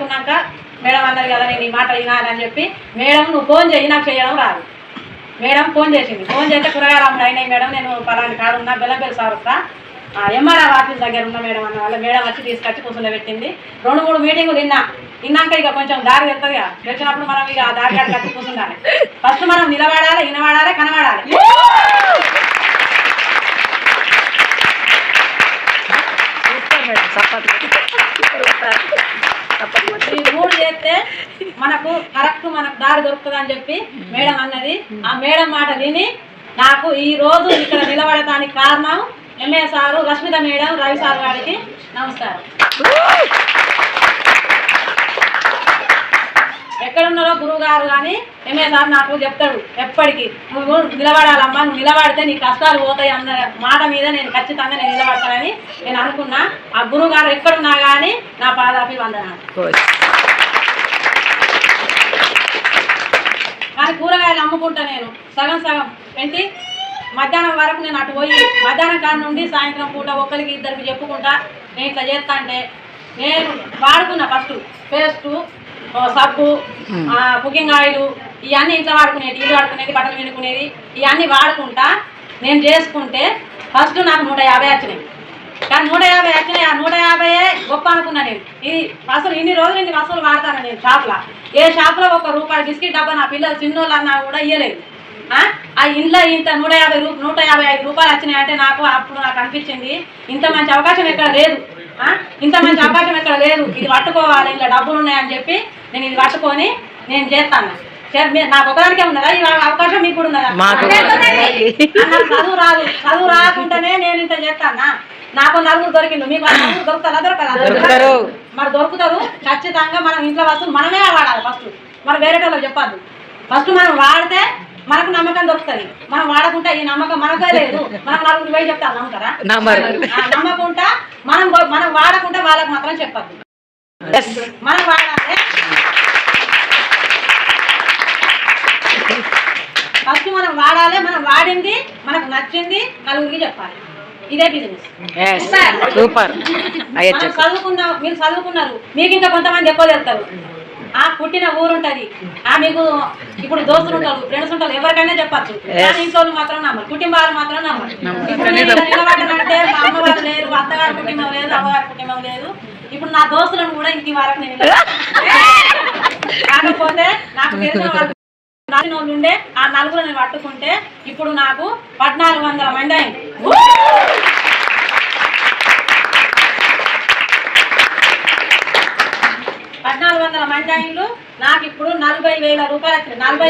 అనుకున్నాక madam అన్నది కదా నేను ఈ మాట వినాలని చెప్పి మేడం నువ్వు ఫోన్ చేయి నాకు చేయడం రాదు. మేడం ఫోన్ చేసింది. ఫోన్ చేస్తే కూరగాయలు అయినాయి మేడం నేను పలాని కాడు ఉన్నా బెల్లంపల్లి సార్ వస్తా. ఎంఆర్ఆర్ ఆఫీస్ దగ్గర ఉన్న మేడం అన్న వాళ్ళ మేడం వచ్చి తీసుకొచ్చి కూర్చుని పెట్టింది. రెండు మూడు మీటింగులు తిన్నా తిన్నాక ఇక కొంచెం దారి వెళ్తుంది కదా. వచ్చినప్పుడు మనం ఇక ఆ దారి కాడికి వచ్చి కూర్చుండాలి. ఫస్ట్ మనం నిలబడాలి వినబడాలి కనబడాలి. ఈ మూడు చేస్తే మనకు కరెక్ట్ మనకు దారి దొరుకుతుంది అని చెప్పి మేడం అన్నది. ఆ మేడం మాట విని నాకు ఈ రోజు ఇక్కడ నిలబడటానికి కారణం MA sir Rashmita madam Ravi sir గారికి నమస్కారం. ఎక్కడున్నారో గురువు గారు కానీ ఎంఏ సార్ నాకు చెప్తాడు ఎప్పటికీ. నువ్వు నిలబడాలమ్మా నువ్వు నిలబడితే నీ కష్టాలు పోతాయి అన్న మాట మీద నేను ఖచ్చితంగా నేను నిలబడతానని నేను అనుకున్నా. ఆ గురువు గారు ఎక్కడున్నా కానీ నా పాదాపి వందనాలు కానీ కూరగాయలు అమ్ముకుంటా నేను. సగం సగం. ఏంటి? మధ్యాహ్నం వరకు నేను అటు పోయి మధ్యాహ్నం కాడ నుండి సాయంత్రం పూట ఒక్కరికి ఇద్దరికి చెప్పుకుంటా. నేను ఇట్లా చేస్తా అంటే నేను వాడుకున్నా ఫస్ట్ పేస్టు సబ్బు కుకింగ్ ఆయిల్ ఇవన్నీ ఇంట్లో వాడుకునేది ఇల్లు వాడుకునేది బట్టలు వినుకునేది ఇవన్నీ వాడుకుంటా నేను చేసుకుంటే ఫస్ట్ నాకు నూట యాభై వచ్చినాయి. కానీ నూట యాభై వచ్చినాయి ఆ నూట యాభై గొప్ప అనుకున్నా నేను. ఇది అసలు ఇన్ని రోజులు ఇన్ని వస్తువులు వాడతాను నేను షాప్లో. ఏ షాప్లో ఒక రూపాయి బిస్కెట్ డబ్బా నా పిల్లలు చిన్నోళ్ళు అన్నా కూడా ఇయ్యలేదు. ఆ? ఇంట్లో ఇంత నూట యాభై రూ నూట యాభై ఐదు రూపాయలు వచ్చినాయి అంటే నాకు అప్పుడు నాకు అనిపించింది ఇంత మంచి అవకాశం ఎక్కడ లేదు? ఇంత మంచి అవకాశం ఎక్కడ లేదు. ఇది పట్టుకోవాలి ఇలా డబ్బులు ఉన్నాయని చెప్పి నేను ఇది పట్టుకొని నేను చేస్తాను. నాకు ఒకదానికే ఉన్నదా? ఈ అవకాశం మీకు ఉన్నదా? చదువు రాదు. చదువు రాకుండానే నేను ఇంత చేస్తానా? నాకు నలుగురు దొరికిండు మీకు నలుగురు దొరుకుతారా? దొరకదా. మరి దొరుకుతారు. ఖచ్చితంగా మనం ఇంట్లో వస్తువులు మనమే వాడాలి ఫస్ట్. మనం వేరే వాళ్ళకి చెప్పద్దు. ఫస్ట్ మనం వాడితే మనకు నమ్మకం దొరుకుతుంది. మనం వాడకుంటే ఈ నమ్మకం మనకే లేదు. మనం నలుగురు పోయి చెప్తారు నమ్ముతారా? నమ్మరు. మనం వాడకుంటే వాళ్ళకి మాత్రం చెప్పద్దు. మనం వాడాలి. ఫస్ట్ మనం వాడాలి మనం వాడింది మనకు నచ్చింది నలుగురికి చెప్పాలి. ఇదే బిజినెస్ సూపర్ చదువుకున్న మీరు చదువుకున్నారు మీకు ఇంకా కొంతమంది ఎక్కువ తెలుస్తారు. ఆ పుట్టిన ఊరు ఉంటది ఆ మీకు ఇప్పుడు దోస్తులు ఉంటారు ఫ్రెండ్స్ ఉంటారు ఎవరికైనా చెప్పచ్చు. కానీ ఇంట్లో మాత్రం నమ్మరు కుటుంబాలు మాత్రం నమ్మరు. మా లేరు అత్తగారి కుటుంబం లేదు అమ్మగారి కుటుంబం లేదు. ఇప్పుడు నా దోస్తులను కూడా ఇంటి వరకు నేను కాకపోతే నాకు తెలిసిన వాళ్ళు ఉండే ఆ నలుగురు నేను పట్టుకుంటే ఇప్పుడు నాకు పద్నాలుగు వందల మంది అయింది పద్నాలుగు వందల మంది అయిండ్లు నాకు ఇప్పుడు నలభై వేల రూపాయలు వచ్చింది నలభై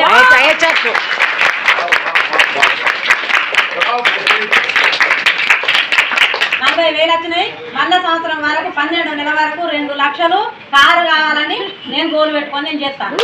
నలభై వేలు వచ్చినాయి. మళ్ళా సంవత్సరం వరకు పన్నెండు నెల వరకు రెండు లక్షలు కారు కావాలని నేను గోలు పెట్టుకొని నేను చేస్తాను.